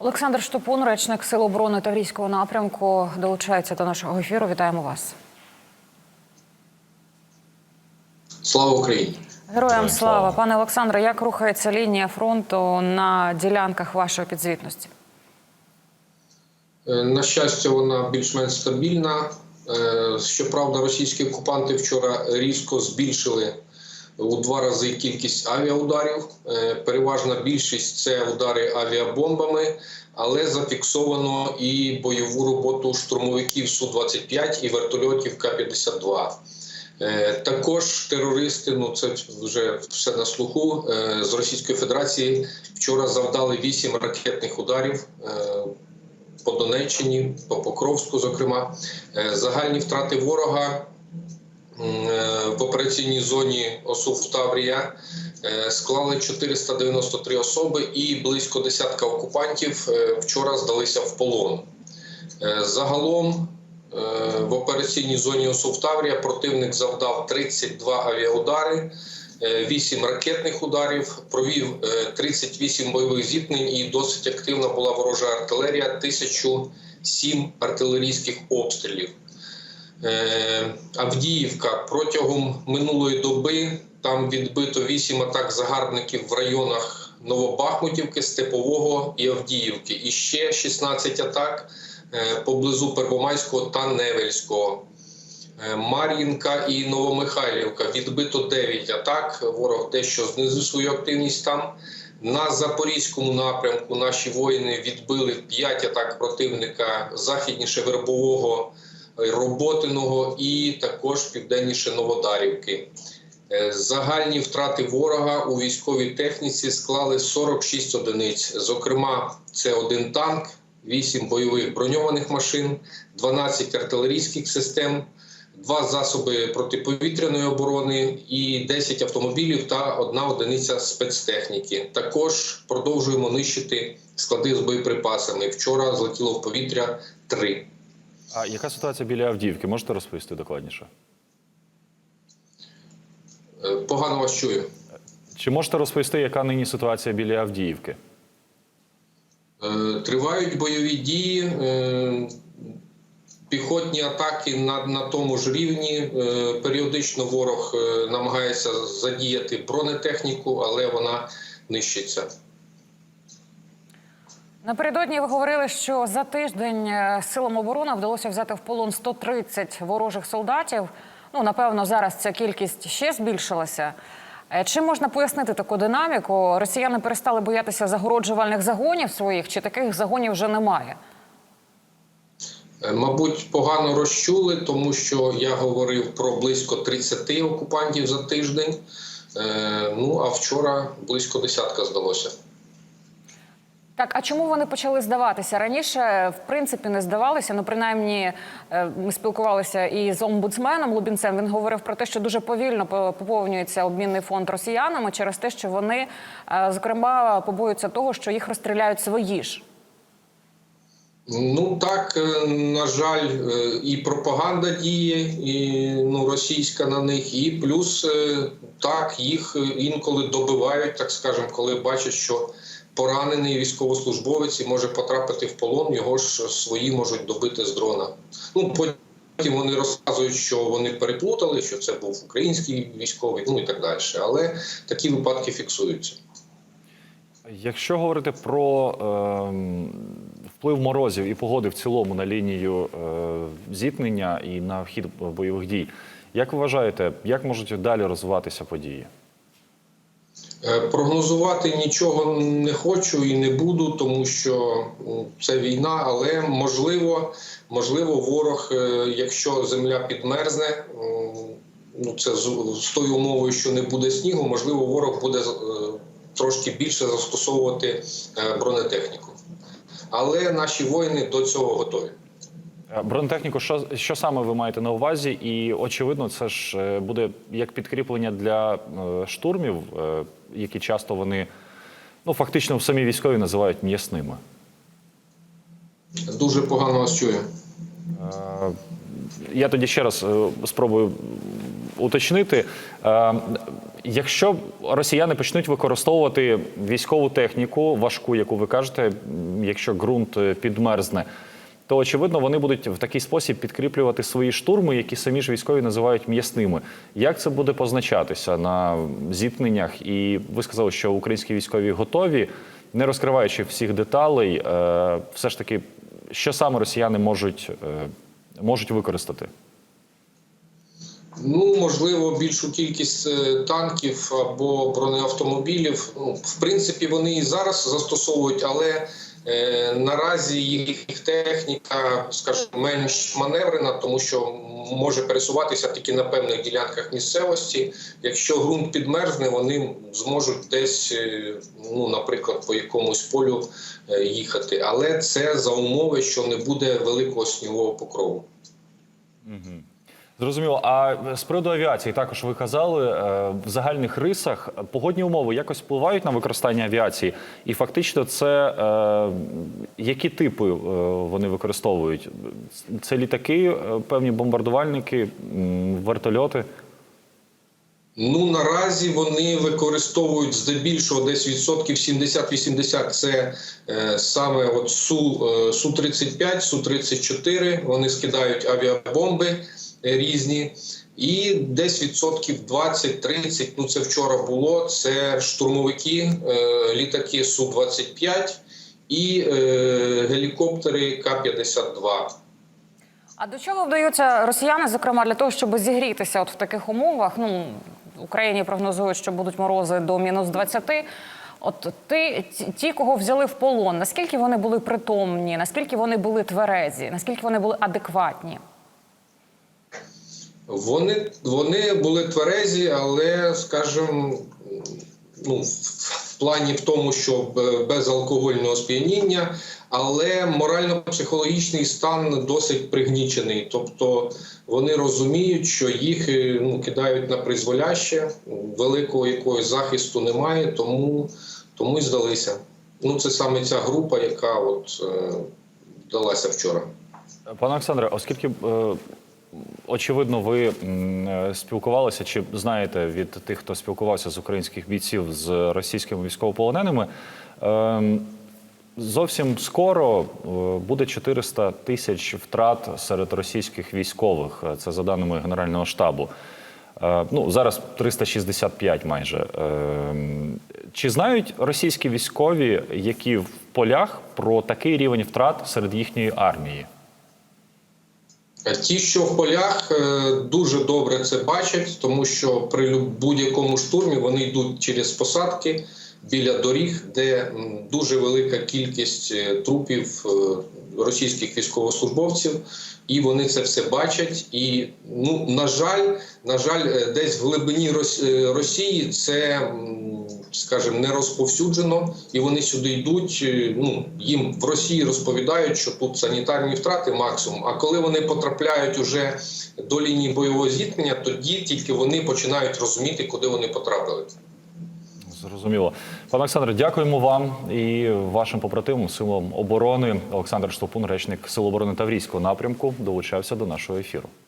Олександр Штопун, речник Сил оборони Таврійського напрямку, долучається до нашого ефіру. Вітаємо вас. Слава Україні! Героям слава. Пане Олександре, як рухається лінія фронту на ділянках вашої підзвітності? Е, На щастя, вона більш-менш стабільна. Е, Щоправда, російські окупанти вчора різко збільшили у два рази кількість авіаударів. Е, Переважна більшість це удари авіабомбами, але зафіксовано і бойову роботу штурмовиків Су-25 і вертольотів К-52. Е, Також терористи, ну це вже все на слуху е, з Російської Федерації. Вчора завдали вісім ракетних ударів по Донеччині, по Покровську. Зокрема, загальні втрати ворога в операційній зоні ОСУВ Таврія е, склали 493 особи, і близько десятка окупантів е, вчора здалися в полон. Е, Загалом е, в операційній зоні ОСУВ Таврія противник завдав 32 авіаудари, 8 ракетних ударів, провів е, 38 бойових зіткнень і досить активна була ворожа артилерія 1007 артилерійських обстрілів. Е, Авдіївка протягом минулої доби там відбито 8 атак загарбників в районах Новобахмутівки, Степового і Авдіївки. І ще 16 атак е, поблизу Первомайського та Невельського. Е, Мар'їнка і Новомихайлівка відбито 9 атак. Ворог дещо знизив свою активність там. На запорізькому напрямку наші воїни відбили 5 атак противника західніше Вербового, Роботиного і також південніше Новодарівки. Е, Загальні втрати ворога у військовій техніці склали 46 одиниць. Зокрема, це один танк, 8 бойових броньованих машин, 12 артилерійських систем, два засоби протиповітряної оборони і 10 автомобілів та одна одиниця спецтехніки. Також продовжуємо нищити склади з боєприпасами. Вчора злетіло в повітря три. А яка ситуація біля Авдіївки? Можете розповісти докладніше? Е, Погано вас чую. Чи можете розповісти, яка нині ситуація біля Авдіївки? Е, Тривають бойові дії, е, піхотні атаки на, на тому ж рівні. Періодично ворог намагається задіяти бронетехніку, але вона нищиться. Напередодні ви говорили, що за тиждень е, силам оборони вдалося взяти в полон 130 ворожих солдатів. Ну напевно, зараз ця кількість ще збільшилася. Е, Чим можна пояснити таку динаміку? Росіяни перестали боятися загороджувальних загонів своїх, чи таких загонів вже немає? Е, Мабуть, погано розчули, тому що я говорив про близько 30 окупантів за тиждень. Ну а вчора близько десятка здалося. Так, а чому вони почали здаватися? Раніше, в принципі, не здавалися. Ну, принаймні, е, ми спілкувалися і з омбудсменом Лубінцем. Він говорив про те, що дуже повільно поповнюється обмінний фонд росіянами через те, що вони, е, зокрема, побоюються того, що їх розстріляють свої ж. Ну так, е, на жаль, і пропаганда діє, і ну, російська на них, і плюс так їх інколи добивають, так скажемо, коли бачать, що поранений військовослужбовець і може потрапити в полон, його ж свої можуть добити з дрона. Ну потім вони розказують, що вони переплутали, що це був український військовий, ну і так далі. Але такі випадки фіксуються. Якщо говорити про ем, вплив морозів і погоди в цілому на лінію е, зіткнення і на хід бойових дій, як ви вважаєте, як можуть далі розвиватися події? Е, Прогнозувати нічого не хочу і не буду, тому що це війна, але можливо, можливо, ворог, е, якщо земля підмерзне, ну це з, тою умовою, що не буде снігу, можливо, ворог буде е, трошки більше застосовувати бронетехніку. Але наші воїни до цього готові. Бронетехніку, що, що саме ви маєте на увазі? І очевидно, це ж е, буде як підкріплення для е, штурмів, е, які часто вони ну фактично в самій військові називають м'ясними. Дуже погано вас чую. Я тоді ще раз спробую уточнити. Якщо росіяни почнуть використовувати військову техніку, важку, яку ви кажете, якщо ґрунт підмерзне, то очевидно вони будуть в такий спосіб підкріплювати свої штурми, які самі ж військові називають м'ясними. Як це буде позначатися на зіткненнях? І ви сказали, що українські військові готові, не розкриваючи всіх деталей, е, все ж таки, що саме росіяни можуть, е, можуть використати? Ну, можливо, більшу кількість е, танків або бронеавтомобілів. Ну, в принципі, вони і зараз застосовують, але наразі їх техніка, скажімо, менш маневрена, тому що може пересуватися тільки на певних ділянках місцевості. Якщо ґрунт підмерзне, вони зможуть десь, е, ну, наприклад, по якомусь полю е, їхати. Але це за умови, що не буде великого снігового покрову. Зрозуміло. А з приводу авіації також ви казали е, в загальних рисах погодні умови якось впливають на використання авіації, і фактично, це е, які типи е, вони використовують? Це літаки, певні бомбардувальники, вертольоти. Ну наразі вони використовують здебільшого десь відсотків 70-80 Це е, саме от су е, су 35 су 34 Вони скидають авіабомби різні, і десь відсотків 20-30, Ну це вчора було. Це штурмовики, е, літаки су 25 і е, гелікоптери К 52 А до чого вдаються росіяни, зокрема для того, щоб зігрітися от в таких умовах? Ну Україні прогнозують, що будуть морози до мінус 20. От ти ті, кого взяли в полон, наскільки вони були притомні, наскільки вони були тверезі, наскільки вони були адекватні? Вони, вони були тверезі, але, скажімо, ну, в, плані в тому, що б- без алкогольного сп'яніння, але морально-психологічний стан досить пригнічений. Тобто вони розуміють, що їх е, ну, кидають на призволяще, великого якогось захисту немає, тому, тому й здалися. Ну, це саме ця група, яка от, е, далася вчора. Пане Олександре, оскільки е, очевидно, ви е, спілкувалися чи знаєте від тих, хто спілкувався з українських бійців з російськими військовополоненими, е, зовсім скоро е, буде 400 тисяч втрат серед російських військових. Е, Це за даними Генерального штабу. Ну, зараз 365 майже. Е, Чи знають російські військові, які в полях про такий рівень втрат серед їхньої армії? Е, Ті, що в полях, е, дуже добре це бачать, тому що при будь-якому штурмі вони йдуть через посадки біля доріг, де дуже велика кількість е, трупів е, російських військовослужбовців, і вони це все бачать. І ну на жаль, на жаль, е, десь в глибині Рос- Росії це, скажімо, не розповсюджено, і вони сюди йдуть. Ну їм в Росії розповідають, що тут санітарні втрати максимум. А коли вони потрапляють уже до лінії бойового зіткнення, тоді тільки вони починають розуміти, куди вони потрапили. Зрозуміло. Пане Олександре, дякуємо вам і вашим побратимам силам оборони. Олександр Штопун, речник Сил оборони Таврійського напрямку, долучався до нашого ефіру.